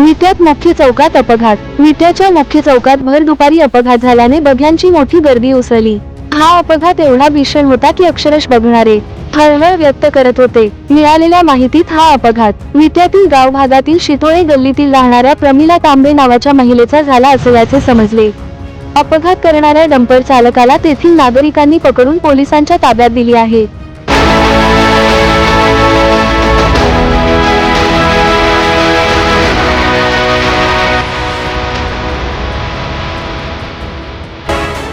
विट्यात मुख्य चौकात अपघात. विट्याच्या मुख्य चौकात भर दुपारी अपघात झाल्याने बघ्यांची मोठी गर्दी उसळली. हा अपघात एवढा भीषण होता की अक्षरश बघणारे हळहळ व्यक्त करत होते. मिळालेल्या माहितीत हा अपघात. विट्यातील गाव भागातील शितोळे गल्लीतील राहणाऱ्या प्रमिला तांबे नावाच्या महिलेचा झाला असल्याचे समजले. अपघात करणाऱ्या डंपर चालकाला तेथील नागरिकांनी पकडून पोलिसांच्या ताब्यात दिली आहे.